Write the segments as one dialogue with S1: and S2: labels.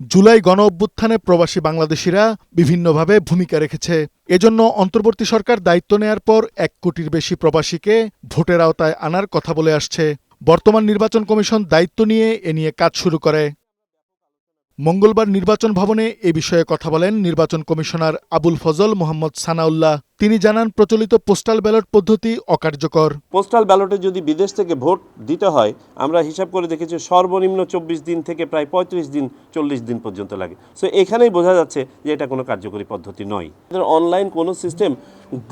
S1: জুলাই গণ অভ্যুত্থানে প্রবাসী বাংলাদেশিরা বিভিন্নভাবে ভূমিকা রেখেছে। এজন্য অন্তর্বর্তী সরকার দায়িত্ব নেয়ার পর এক কোটির বেশি প্রবাসীকে ভোটের আওতায় আনার কথা বলে আসছে। বর্তমান নির্বাচন কমিশন দায়িত্ব নিয়ে এ নিয়ে কাজ শুরু করে। মঙ্গলবার নির্বাচন ভবনে এ বিষয়ে কথা বলেন নির্বাচন কমিশনার আবুল ফজল মোহাম্মদ সানাউল্লাহ। তিনি জানান, প্রচলিত পোস্টাল ব্যালট পদ্ধতি অকার্যকর।
S2: পোস্টাল ব্যালটে যদি বিদেশ থেকে ভোট দিতে হয়, আমরা হিসাব করে দেখেছি সর্বনিম্ন চব্বিশ দিন থেকে প্রায় পঁয়ত্রিশ দিন, চল্লিশ দিন পর্যন্ত লাগে। সো এখানেই বোঝা যাচ্ছে যে এটা কোনো কার্যকরী পদ্ধতি নয়। অনলাইন কোনো সিস্টেম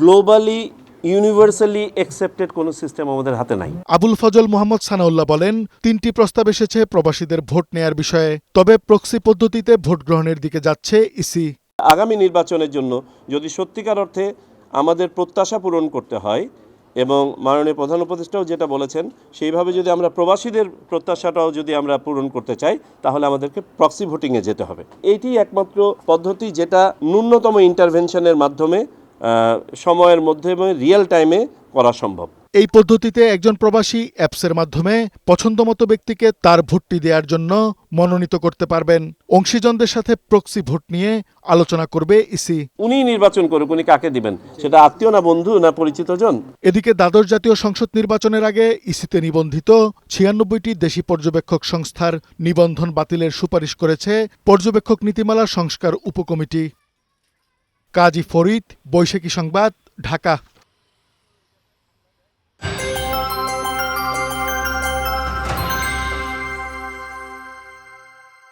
S2: গ্লোবালি ইউনিভার্সালি অ্যাকসেপ্টেড কোনো সিস্টেম আমাদের হাতে নাই।
S1: আবুল ফজল মোহাম্মদ সানাউল্লাহ বলেন তিনটি প্রস্তাব এসেছে প্রবাসীদের ভোট নেয়ার বিষয়ে। তবে প্রক্সি পদ্ধতিতে ভোট গ্রহণের দিকে যাচ্ছে ইসি
S2: আগামী নির্বাচনের জন্য যদি সত্যিকার অর্থে আমাদের প্রত্যাশা পূরণ করতে হয় এবং মাননীয় প্রধান উপদেষ্টাও যেটা বলেছেন সেইভাবে যদি আমরা প্রবাসীদের প্রত্যাশাটাও যদি আমরা পূরণ করতে চাই তাহলে আমাদেরকে প্রক্সি ভোটিংয়ে যেতে হবে। এইটি একমাত্র পদ্ধতি যেটা ন্যূনতম ইন্টারভেনশনের মাধ্যমে সময়ের মধ্যে এবং রিয়েল টাইমে করা সম্ভব।
S1: এই পদ্ধতিতে একজন প্রবাসী অ্যাপসের মাধ্যমে পছন্দমতো ব্যক্তিকে তার ভোটটি দেওয়ার জন্য মনোনীত করতে পারবেন। অংশীজনদের সাথে প্রক্সি ভোট নিয়ে আলোচনা করবে ইসি।
S2: উনি নির্বাচন করুক উনি কাকে দিবেন? সেটা আত্মীয় না বন্ধু না পরিচিত জন?
S1: এদিকে দ্বাদশ জাতীয় সংসদ নির্বাচনের আগে ইসিতে নিবন্ধিত ছিয়ানব্বইটি দেশি পর্যবেক্ষক সংস্থার নিবন্ধন বাতিলের সুপারিশ করেছে পর্যবেক্ষক নীতিমালা সংস্কার উপকমিটি। কাজী ফরিদ বৈশাখী সংবাদ ঢাকা।